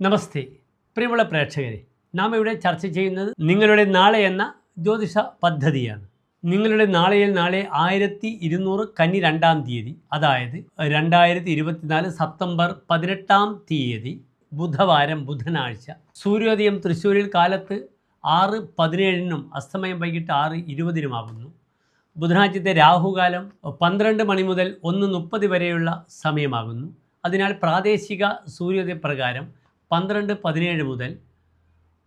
നമസ്തേ. പ്രിയമുള്ള പ്രേക്ഷകരെ നാം ഇവിടെ ചർച്ച ചെയ്യുന്നത് നിങ്ങളുടെ നാളെ എന്ന ജ്യോതിഷ പദ്ധതിയാണ്. നിങ്ങളുടെ നാളെയിൽ നാളെ ആയിരത്തി ഇരുന്നൂറ് കന്നി രണ്ടാം തീയതി അതായത് രണ്ടായിരത്തി ഇരുപത്തിനാല് സെപ്റ്റംബർ പതിനെട്ടാം തീയതി ബുധവാരം ബുധനാഴ്ച. സൂര്യോദയം തൃശ്ശൂരിൽ കാലത്ത് ആറ് പതിനേഴിനും അസ്തമയം വൈകിട്ട് ആറ് ഇരുപതിനുമാകുന്നു ബുധനാഴ്ചത്തെ രാഹുകാലം പന്ത്രണ്ട് മണി മുതൽ ഒന്ന് മുപ്പത് വരെയുള്ള സമയമാകുന്നു. അതിനാൽ പ്രാദേശിക സൂര്യോദയ പ്രകാരം പന്ത്രണ്ട് പതിനേഴ് മുതൽ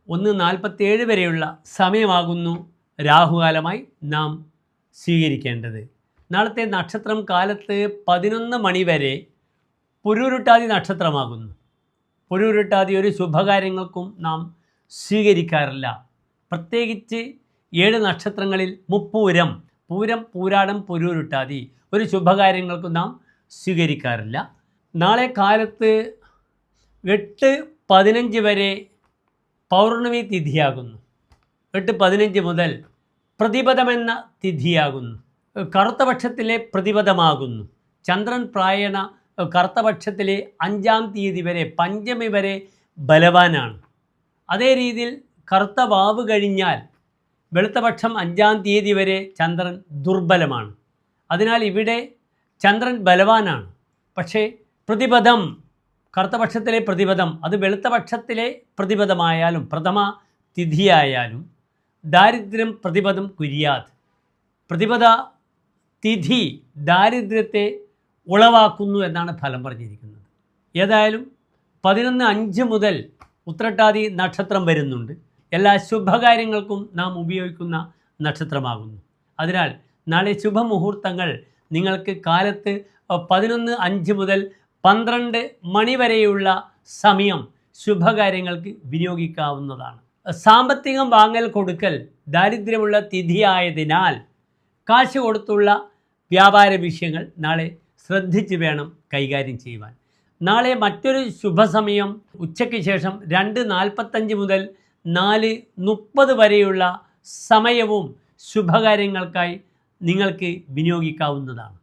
ഒന്ന് നാൽപ്പത്തേഴ് വരെയുള്ള സമയമാകുന്നു രാഹുകാലമായി നാം സ്വീകരിക്കേണ്ടത്. നാളത്തെ നക്ഷത്രം കാലത്ത് പതിനൊന്ന് മണി വരെ പുരുരുട്ടാതി നക്ഷത്രമാകുന്നു. പുരുരുട്ടാതി ഒരു ശുഭകാര്യങ്ങൾക്കും നാം സ്വീകരിക്കാറില്ല. പ്രത്യേകിച്ച് ഏഴ് നക്ഷത്രങ്ങളിൽ മുപ്പൂരം പൂരം പൂരാടം പുരുരുട്ടാതി ഒരു ശുഭകാര്യങ്ങൾക്കും നാം സ്വീകരിക്കാറില്ല. നാളെ കാലത്ത് എട്ട് പതിനഞ്ച് വരെ പൗർണമി തിഥിയാകുന്നു. എട്ട് പതിനഞ്ച് മുതൽ പ്രതിപദമെന്ന തിഥിയാകുന്നു. കറുത്തപക്ഷത്തിലെ പ്രതിപദമാകുന്നു. ചന്ദ്രൻ പ്രായണ കറുത്തപക്ഷത്തിലെ അഞ്ചാം തീയതി വരെ പഞ്ചമി വരെ ബലവാനാണ്. അതേ രീതിയിൽ കറുത്ത വാവ് കഴിഞ്ഞാൽ വെളുത്തപക്ഷം അഞ്ചാം തീയതി വരെ ചന്ദ്രൻ ദുർബലമാണ്. അതിനാൽ ഇവിടെ ചന്ദ്രൻ ബലവാനാണ്. പക്ഷേ പ്രതിപദം കറുത്തപക്ഷത്തിലെ പ്രതിപദം അത് വെളുത്തപക്ഷത്തിലെ പ്രതിപദമായാലും പ്രഥമ തിഥിയായാലും ദാരിദ്ര്യം പ്രതിപദം കുര്യാത്. പ്രതിപദ തിഥി ദാരിദ്ര്യത്തെ ഉളവാക്കുന്നു എന്നാണ് ഫലം പറഞ്ഞിരിക്കുന്നത്. ഏതായാലും പതിനൊന്ന് അഞ്ച് മുതൽ ഉത്രട്ടാതി നക്ഷത്രം വരുന്നുണ്ട്. എല്ലാ ശുഭകാര്യങ്ങൾക്കും നാം ഉപയോഗിക്കുന്ന നക്ഷത്രമാകുന്നു. അതിനാൽ നാളെ ശുഭമുഹൂർത്തങ്ങൾ നിങ്ങൾക്ക് കാലത്ത് പതിനൊന്ന് അഞ്ച് മുതൽ പന്ത്രണ്ട് മണി വരെയുള്ള സമയം ശുഭകാര്യങ്ങൾക്ക് വിനിയോഗിക്കാവുന്നതാണ്. സാമ്പത്തികം വാങ്ങൽ കൊടുക്കൽ ദാരിദ്ര്യമുള്ള തിഥിയായതിനാൽ കാശ് കൊടുത്തുള്ള വ്യാപാര വിഷയങ്ങൾ നാളെ ശ്രദ്ധിച്ച് വേണം കൈകാര്യം ചെയ്യുവാൻ. നാളെ മറ്റൊരു ശുഭസമയം ഉച്ചയ്ക്ക് ശേഷം രണ്ട് നാൽപ്പത്തഞ്ച് മുതൽ നാല് മുപ്പത് വരെയുള്ള സമയവും ശുഭകാര്യങ്ങൾക്കായി നിങ്ങൾക്ക് വിനിയോഗിക്കാവുന്നതാണ്.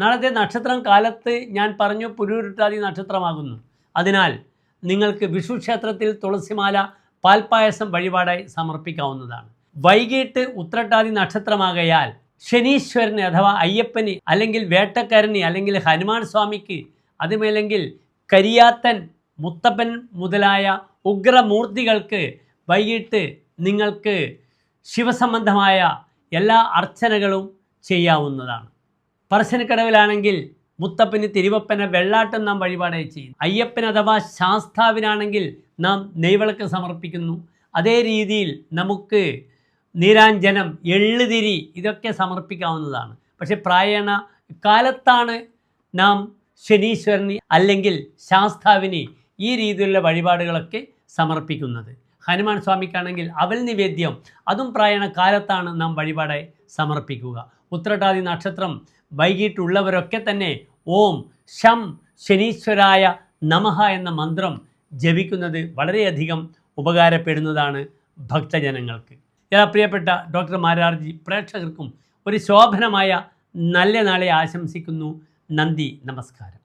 നാളത്തെ നക്ഷത്രം കാലത്ത് ഞാൻ പറഞ്ഞു പുരൂരുട്ടാതി നക്ഷത്രമാകുന്നു. അതിനാൽ നിങ്ങൾക്ക് വിഷു ക്ഷേത്രത്തിൽ തുളസിമാല പാൽപ്പായസം വഴിപാടായി സമർപ്പിക്കാവുന്നതാണ്. വൈകിട്ട് ഉത്രട്ടാതി നക്ഷത്രമാകയാൽ ശനീശ്വരന് അഥവാ അയ്യപ്പന് അല്ലെങ്കിൽ വേട്ടക്കാരന് അല്ലെങ്കിൽ ഹനുമാൻ സ്വാമിക്ക് അതുമല്ലെങ്കിൽ കരിയാത്തൻ മുത്തപ്പൻ മുതലായ ഉഗ്രമൂർത്തികൾക്ക് വൈകിട്ട് നിങ്ങൾക്ക് ശിവസംബന്ധമായ എല്ലാ അർച്ചനകളും ചെയ്യാവുന്നതാണ്. പറശ്ശിനിക്കടവിലാണെങ്കിൽ മുത്തപ്പന് തിരുവപ്പന വെള്ളാട്ടം നാം വഴിപാടായി ചെയ്യുന്നു. അയ്യപ്പൻ അഥവാ ശാസ്താവിനാണെങ്കിൽ നാം നെയ്വിളക്ക് സമർപ്പിക്കുന്നു. അതേ രീതിയിൽ നമുക്ക് നീരാഞ്ജനം എള്ളുതിരി ഇതൊക്കെ സമർപ്പിക്കാവുന്നതാണ്. പക്ഷെ പ്രായണ കാലത്താണ് നാം ശനീശ്വരന് അല്ലെങ്കിൽ ശാസ്താവിന് ഈ രീതിയിലുള്ള വഴിപാടുകളൊക്കെ സമർപ്പിക്കുന്നത്. ഹനുമാൻ സ്വാമിക്കാണെങ്കിൽ അവൽ നിവേദ്യം അതും പ്രായണ കാലത്താണ് നാം വഴിപാടായി സമർപ്പിക്കുക. ഉത്രട്ടാതി നക്ഷത്രം വൈകിട്ടുള്ളവരൊക്കെ തന്നെ ഓം ശം ശനീശ്വരായ നമഹ എന്ന മന്ത്രം ജപിക്കുന്നത് വളരെയധികം ഉപകാരപ്പെടുന്നതാണ് ഭക്തജനങ്ങൾക്ക്. എല്ലാ പ്രിയപ്പെട്ട ഡോക്ടർ മാരാർജി പ്രേക്ഷകർക്കും ഒരു ശോഭനമായ നല്ല നാളെ ആശംസിക്കുന്നു. നന്ദി നമസ്കാരം.